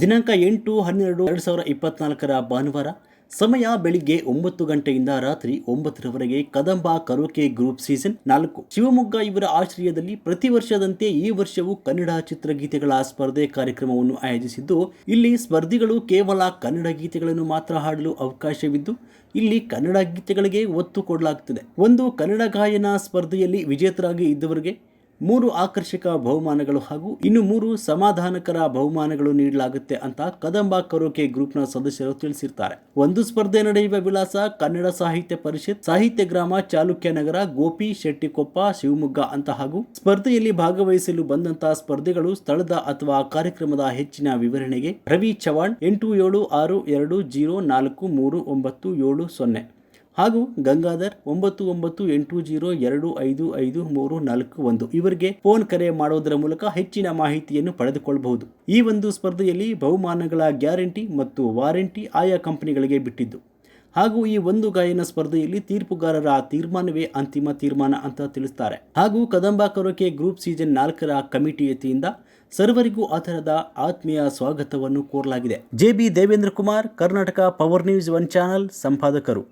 ದಿನಾಂಕ ಎಂಟು, ಹನ್ನೆರಡು, ಎರಡು ಸಾವಿರ ಇಪ್ಪತ್ನಾಲ್ಕರ ಭಾನುವಾರ ಸಮಯ ಬೆಳಿಗ್ಗೆ ಒಂಬತ್ತು ಗಂಟೆಯಿಂದ ರಾತ್ರಿ ಒಂಬತ್ತರವರೆಗೆ ಕದಂಬ ಕರೋಕೆ ಗ್ರೂಪ್ ಸೀಸನ್ ನಾಲ್ಕು. ಶಿವಮೊಗ್ಗ ಇವರ ಆಶ್ರಯದಲ್ಲಿ ಪ್ರತಿ ವರ್ಷದಂತೆ ಈ ವರ್ಷವೂ ಕನ್ನಡ ಚಿತ್ರಗೀತೆಗಳ ಸ್ಪರ್ಧೆ ಕಾರ್ಯಕ್ರಮವನ್ನು ಆಯೋಜಿಸಿದ್ದು, ಇಲ್ಲಿ ಸ್ಪರ್ಧಿಗಳು ಕೇವಲ ಕನ್ನಡ ಗೀತೆಗಳನ್ನು ಮಾತ್ರ ಹಾಡಲು ಅವಕಾಶವಿದ್ದು, ಇಲ್ಲಿ ಕನ್ನಡ ಗೀತೆಗಳಿಗೆ ಒತ್ತು ಕೊಡಲಾಗುತ್ತದೆ ಒಂದು ಕನ್ನಡ ಗಾಯನ ಸ್ಪರ್ಧೆಯಲ್ಲಿ ವಿಜೇತರಾಗಿ ಇದ್ದವರಿಗೆ ಮೂರು ಆಕರ್ಷಕ ಬಹುಮಾನಗಳು ಹಾಗೂ ಇನ್ನು ಮೂರು ಸಮಾಧಾನಕರ ಬಹುಮಾನಗಳು ನೀಡಲಾಗುತ್ತೆ ಅಂತ ಕದಂಬ ಕರೋಕೆ ಗ್ರೂಪ್ನ ಸದಸ್ಯರು ತಿಳಿಸಿರ್ತಾರೆ. ಒಂದು ಸ್ಪರ್ಧೆ ನಡೆಯುವ ವಿಳಾಸ ಕನ್ನಡ ಸಾಹಿತ್ಯ ಪರಿಷತ್, ಸಾಹಿತ್ಯ ಗ್ರಾಮ, ಚಾಲುಕ್ಯ ನಗರ, ಗೋಪಿ, ಶೆಟ್ಟಿಕೊಪ್ಪ, ಶಿವಮೊಗ್ಗ ಅಂತ ಹಾಗೂ ಸ್ಪರ್ಧೆಯಲ್ಲಿ ಭಾಗವಹಿಸಲು ಬಂದಂತಹ ಸ್ಪರ್ಧೆಗಳು ಸ್ಥಳದ ಅಥವಾ ಕಾರ್ಯಕ್ರಮದ ಹೆಚ್ಚಿನ ವಿವರಣೆಗೆ ರವಿ ಚವಾಣ್ ಎಂಟು ಏಳು ಆರು ಎರಡು ಜೀರೋ ನಾಲ್ಕು ಮೂರು ಒಂಬತ್ತು ಏಳು ಸೊನ್ನೆ. ಹಾಗೂ ಗಂಗಾಧರ್ ಒಂಬತ್ತು ಒಂಬತ್ತು ಎಂಟು ಜೀರೋ ಎರಡು ಐದು ಐದು ಮೂರು ನಾಲ್ಕು ಒಂದು ಇವರಿಗೆ ಫೋನ್ ಕರೆ ಮಾಡೋದರ ಮೂಲಕ ಹೆಚ್ಚಿನ ಮಾಹಿತಿಯನ್ನು ಪಡೆದುಕೊಳ್ಳಬಹುದು ಈ ಒಂದು ಸ್ಪರ್ಧೆಯಲ್ಲಿ ಬಹುಮಾನಗಳ ಗ್ಯಾರಂಟಿ ಮತ್ತು ವಾರಂಟಿ ಆಯಾ ಕಂಪನಿಗಳಿಗೆ ಬಿಟ್ಟಿದ್ದು. ಹಾಗೂ ಈ ಒಂದು ಗಾಯನ ಸ್ಪರ್ಧೆಯಲ್ಲಿ ತೀರ್ಪುಗಾರರ ತೀರ್ಮಾನವೇ ಅಂತಿಮ ತೀರ್ಮಾನ ಅಂತ ತಿಳಿಸ್ತಾರೆ. ಹಾಗೂ ಕದಂಬ ಕರೋಕೆ ಗ್ರೂಪ್ ಸೀಸನ್ ನಾಲ್ಕರ ಕಮಿಟಿ ವತಿಯಿಂದ ಸರ್ವರಿಗೂ ಆ ಥರದ ಆತ್ಮೀಯ ಸ್ವಾಗತವನ್ನು ಕೋರಲಾಗಿದೆ. J B Devendra Kumar, Karnataka power news one channel, ಸಂಪಾದಕರು.